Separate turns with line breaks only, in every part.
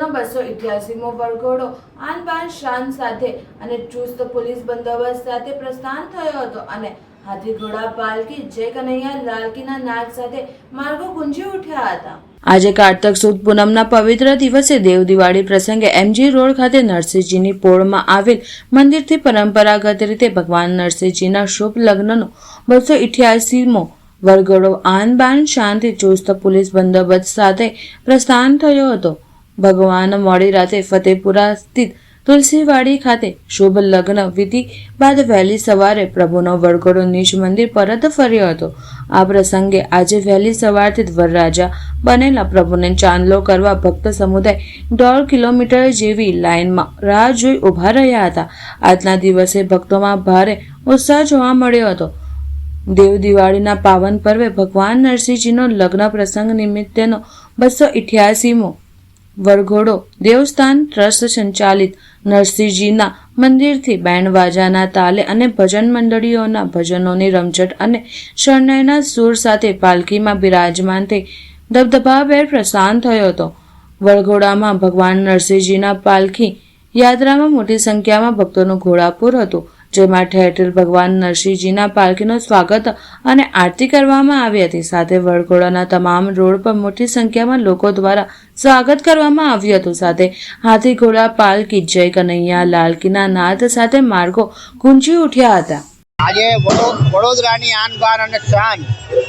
ઇઠ્યાસીમો વરઘોડો આનબાન શાન સાથે અને ચુસ્ત પોલીસ બંદોબસ્ત સાથે પ્રસ્થાન થયો હતો અને હાથી ઘોડા પાલકી જય કનૈયા લાલકીના નાદ સાથે માર્ગો ગુંજી ઉઠ્યા હતા. આજે કારતક સુદ પૂનમના પવિત્ર દિવસે દેવ દિવાળી પ્રસંગે એમજી રોડ ખાતે નરસિંહજીની પોળમાં આવેલ મંદિરથી પરંપરાગત રીતે ભગવાન નરસિંહજીના શુભ લગ્નનો બસો ઇઠ્યાસીમો વરઘોડો આન બાન શાંતિ ચુસ્ત પોલીસ બંદોબસ્ત સાથે પ્રસ્થાન થયો હતો. ભગવાન મોડી રાતે ફતેપુરા સ્થિત તુલસીવાડી ખાતે શુભ લગ્ન વિધિ બાદ વહેલી સવારે પ્રભુનો વરઘોડો નીચ મંદિર પરત ફર્યો હતો. આ પ્રસંગે આજે વહેલી સવારથી જ વરરાજા બનેલા પ્રભુને ચાંદલો કરવા ભક્ત સમુદાય દોઢ કિલોમીટર જેવી લાઇનમાં રાહ જોઈ ઊભા રહ્યા હતા. આજના દિવસે ભક્તોમાં ભારે ઉત્સાહ જોવા મળ્યો હતો. દેવ દિવાળીના પાવન પર્વે ભગવાન નરસિંહજીનો લગ્ન પ્રસંગ નિમિત્તેનો બસો ઇઠ્યાસીમો વરઘોડો દેવસ્થાન ટ્રસ્ટ સંચાલિત નરસિંહજીના મંદિરથી બેન્ડ વાજાના તાલે અને ભજન મંડળીઓના ભજનોની રમઝટ અને શરણાઈના સૂર સાથે પાલખીમાં બિરાજમાન થઈ દબદબાભેર પ્રસ્થાન થયો હતો. વરઘોડામાં ભગવાન નરસિંહજીના પાલખી યાત્રામાં મોટી સંખ્યામાં ભક્તોનું ઘોડાપુર હતું. જેમાં ઠેર ભગવાન નરસિંહજીના પાલખીનું સ્વાગત અને આરતી કરવામાં આવી હતી. સાથે વરઘોડાના તમામ રોડ પર મોટી સંખ્યામાં લોકો દ્વારા સ્વાગત કરવામાં આવ્યું હતું. સાથે હાથી ઘોડા પાલકી જય કનૈયા, લાલકીના નાદ સાથે માર્ગો ગુંજી ઉઠ્યા હતા.
આજે વડો, વડોદરાની આન બાન અને શાન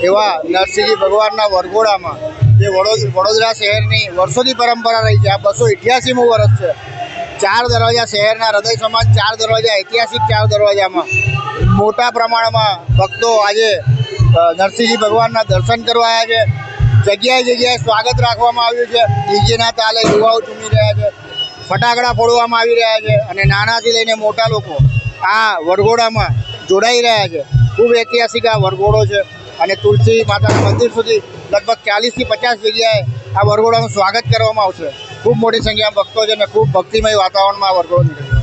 એવા નરસિંહજી ભગવાનના વરઘોડામાં જે વડોદ વડોદરા શહેરની વર્ષોની પરંપરા રહી છે. આ બસો ઇઠ્યાસીમું વર્ષ છે. ચાર દરવાજા શહેરના હૃદય સમાન ચાર દરવાજા ઐતિહાસિક, ચાર દરવાજામાં. મોટા પ્રમાણમાં ભક્તો આજે નરસિંહજી ભગવાનના દર્શન કરવા આવ્યા છે. જગ્યાએ જગ્યાએ સ્વાગત રાખવામાં આવ્યું છે. ડીજેના તાલે યુવાઓ ચૂમી રહ્યા છે. ફટાકડા ફોડવામાં આવી રહ્યા છે અને નાનાથી લઈને મોટા લોકો આ વરઘોડામાં જોડાઈ રહ્યા છે. ખૂબ ઐતિહાસિક આ વરઘોડો છે અને તુલસી માતાના મંદિર સુધી લગભગ ચાલીસથી પચાસ જગ્યાએ આ વરઘોડાનું સ્વાગત કરવામાં આવશે. ખૂબ મોટી સંખ્યામાં ભક્તો છે અને ખૂબ ભક્તિમય વાતાવરણમાં આ વરઘોડો નીકળ્યો